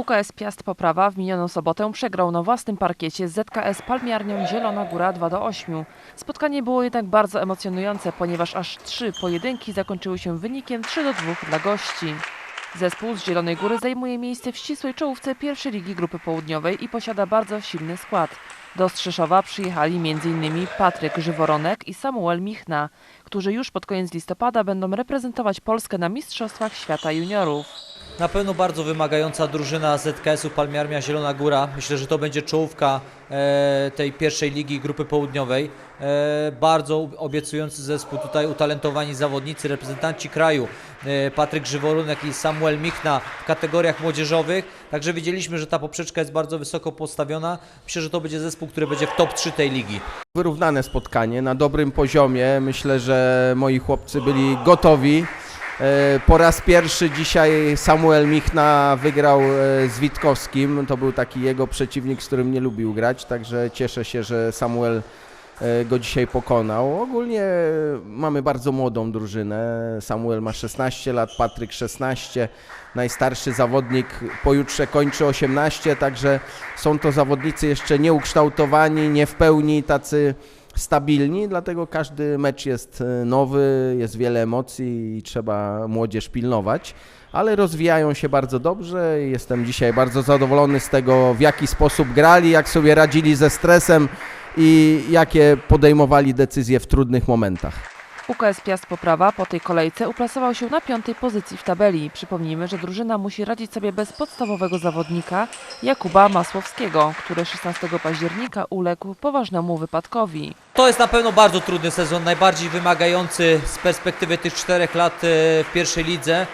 UKS Piast Poprawa w minioną sobotę przegrał na własnym parkiecie z ZKS Palmiarnią Zielona Góra 2 do 8. Spotkanie było jednak bardzo emocjonujące, ponieważ aż trzy pojedynki zakończyły się wynikiem 3 do 2 dla gości. Zespół z Zielonej Góry zajmuje miejsce w ścisłej czołówce pierwszej ligi grupy południowej i posiada bardzo silny skład. Do Strzeszowa przyjechali m.in. Patryk Żyworonek i Samuel Michna, którzy już pod koniec listopada będą reprezentować Polskę na Mistrzostwach Świata Juniorów. Na pewno bardzo wymagająca drużyna ZKS-u Palmiarmia Zielona Góra. Myślę, że to będzie czołówka e, tej pierwszej ligi grupy południowej. E, bardzo obiecujący zespół, tutaj utalentowani zawodnicy, reprezentanci kraju. E, Patryk Żyworunek i Samuel Michna w kategoriach młodzieżowych. Także wiedzieliśmy, że ta poprzeczka jest bardzo wysoko postawiona. Myślę, że to będzie zespół, który będzie w top 3 tej ligi. Wyrównane spotkanie na dobrym poziomie. Myślę, że moi chłopcy byli gotowi. E, Po raz pierwszy dzisiaj Samuel Michna wygrał e, z Witkowskim. To był taki jego przeciwnik, z którym nie lubił grać, także cieszę się, że Samuel e, go dzisiaj pokonał. Ogólnie mamy bardzo młodą drużynę. Samuel ma 16 lat, Patryk 16. Najstarszy zawodnik pojutrze kończy 18, także są to zawodnicy jeszcze nieukształtowani, nie w pełni tacy stabilni, dlatego każdy mecz jest e, nowy, jest wiele emocji i trzeba młodzież pilnować, ale rozwijają się bardzo dobrze. Jestem dzisiaj bardzo zadowolony z tego, w jaki sposób grali, jak sobie radzili ze stresem i jakie podejmowali decyzje w trudnych momentach. UKS Piast Poprawa po tej kolejce uplasował się na piątej pozycji w tabeli. Przypomnijmy, że drużyna musi radzić sobie bez podstawowego zawodnika Jakuba Masłowskiego, który 16 października uległ poważnemu wypadkowi. To jest na pewno bardzo trudny sezon, najbardziej wymagający z perspektywy tych czterech lat e, w pierwszej lidze.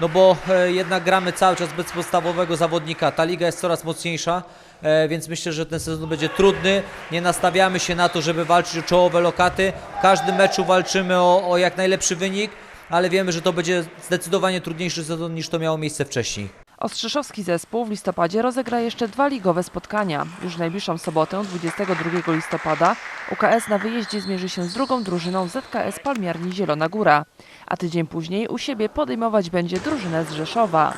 No bo e, jednak gramy cały czas bez podstawowego zawodnika. Ta liga jest coraz mocniejsza, e, więc myślę, że ten sezon będzie trudny. Nie nastawiamy się na to, żeby walczyć o czołowe lokaty. W każdym meczu walczymy o, o jak najlepszy wynik, ale wiemy, że to będzie zdecydowanie trudniejszy sezon niż to miało miejsce wcześniej. Ostrzeszowski zespół w listopadzie rozegra jeszcze dwa ligowe spotkania. Już w najbliższą sobotę, 22 listopada, UKS na wyjeździe zmierzy się z drugą drużyną ZKS Palmiarni Zielona Góra, a tydzień później u siebie podejmować będzie drużynę z Rzeszowa.